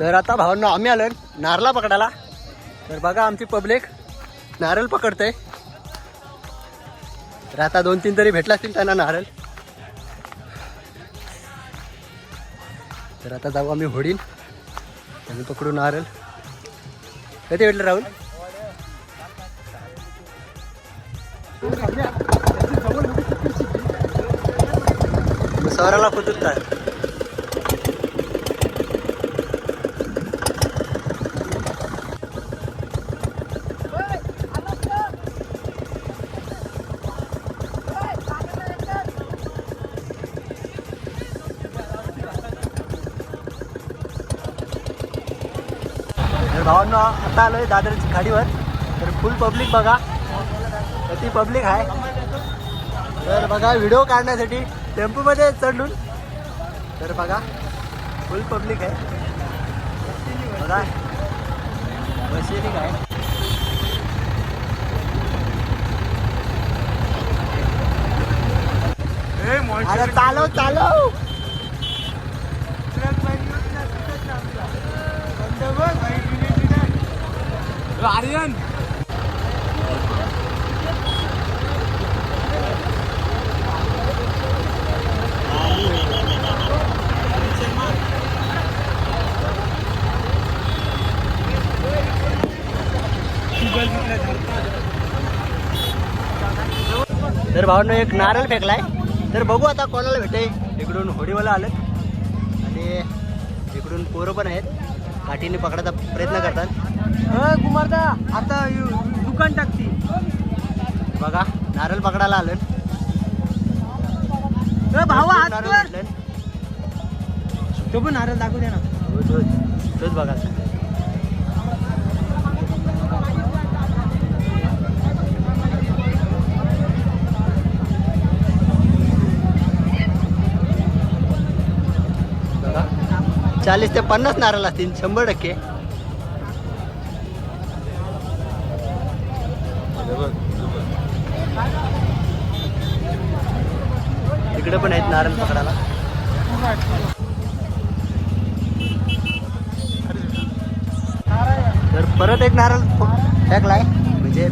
तर आता भावांना आम्ही आलो नारला पकडायला. तर बघा आमची पब्लिक नारळ पकडते तर आता दोन तीन तरी भेटला असतील त्यांना नारळ. तर आता जाऊ आम्ही होडीन. आम्ही पकडू नारळ. कधी भेटलं राहुल? सौराला कुतुरतात तर भावांनो आता आलोय दादरची गाडीवर तर फुल पब्लिक बघा. किती पब्लिक आहे. तर बघा व्हिडिओ काढण्यासाठी टेम्पोमध्ये चढून. तर बघा फुल पब्लिक आहे. बघा. बसलेली काय? अरे चालव चालव. तर भावांनो एक नारळ फेकलाय. तर बघू आता कोणाला भेटे इकडून होडीवाला आलं आणि इकडून पोरं पण आहेत. काठीने पकडायचा प्रयत्न करतात. कुमारदा आता दुकान टाकती. बघा नारळ पकडायला आलं भावा नारळ भेटलं. तो पण नारळ दाखवू दे ना. तोच बघा. चाळीस ते पन्नास नारळ असतील शंभर टक्के. तिकडे पण आहेत नारळ पकडायला. तर परत एक नारळ फेकलाय. म्हणजे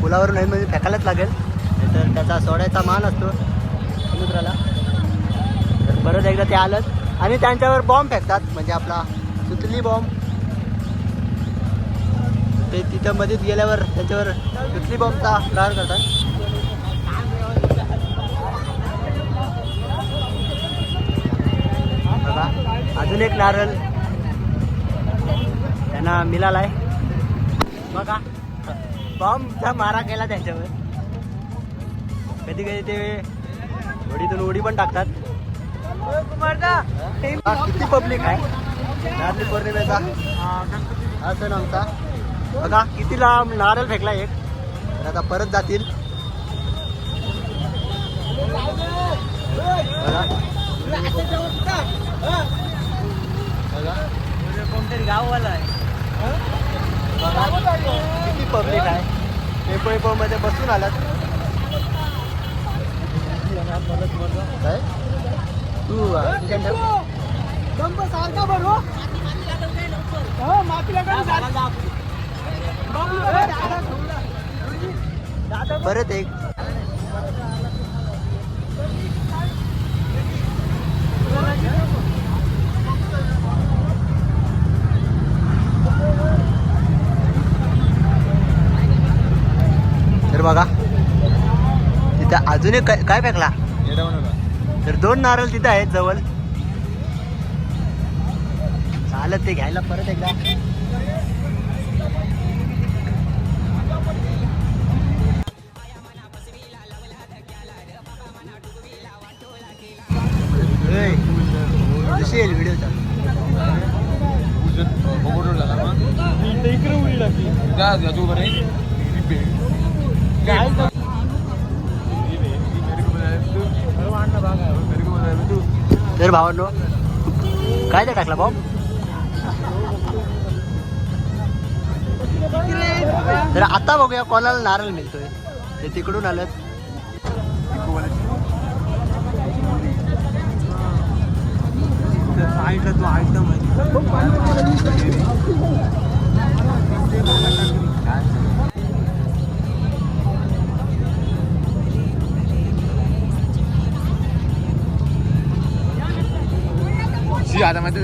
पुलावरून नाही म्हणजे फेकायलाच लागेल. तर त्याचा सोडायचा मान असतो समुद्राला. तर परत एकदा ते आलं. आणि त्यांच्यावर बॉम्ब फेकतात म्हणजे आपला सुतली बॉम्ब ते तिथं मध्येच गेल्यावर त्याच्यावर सुतली बॉम्बचा प्रहार करतात. अजून एक नारळ. त्यांना मिळाला आहे. बघा बॉम्बचा मारा केला त्यांच्यावर. कधी कधी ते होडीतून उडी पण टाकतात. किती पब्लिक आहे? नारळी पौर्णिमेचा. हा सण आमचा. बघा किती लांब नारळ फेकला एक. तर आता परत जातील. कोणतरी गाववाला आहे किती पब्लिक आहे. पेपो पेपो मध्ये बसून आलात काय? तू. दंब सारखा भरो हो. मातीला परत एक. तर बघा तिथे अजून एक काय काय फेकला? तर दोन नारळ तिथे आहेत जवळ. चालत ते घ्यायला परत एकदा. कशी येईल व्हिडिओ चालू? इकडे उडी लागली तर भावांनो काय ते टाकला भाऊ तर आता बघूया कोणाला नारळ मिळतोय. ते तिकडून आलं साईडला तो आयटम आहे. आता माहिती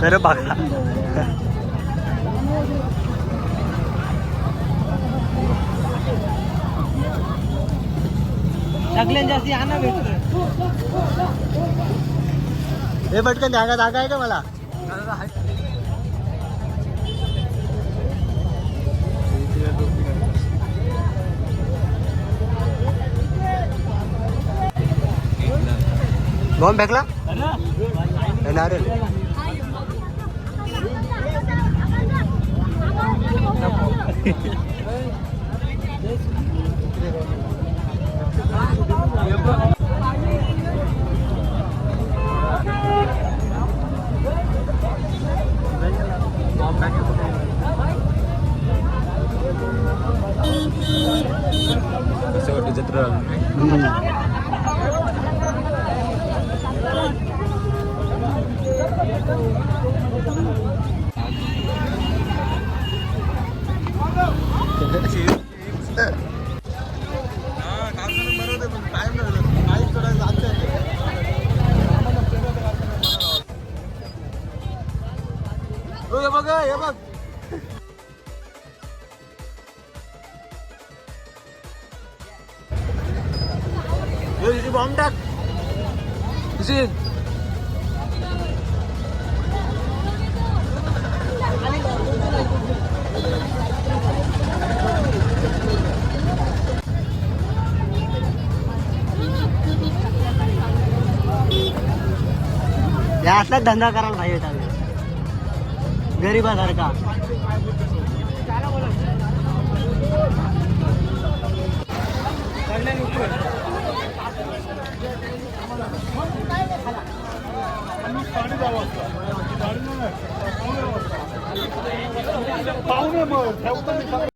तर बघा. सगळ्यात जास्ती आणा भेटतो हे पटकन जागा जागा आहे का मला बॉम्ब फेकला? हे नारळ शेवटी जत्रा हे बॉम्ब टाक या असलाच धंदा करायला पाहिजे होता गरीबासारखा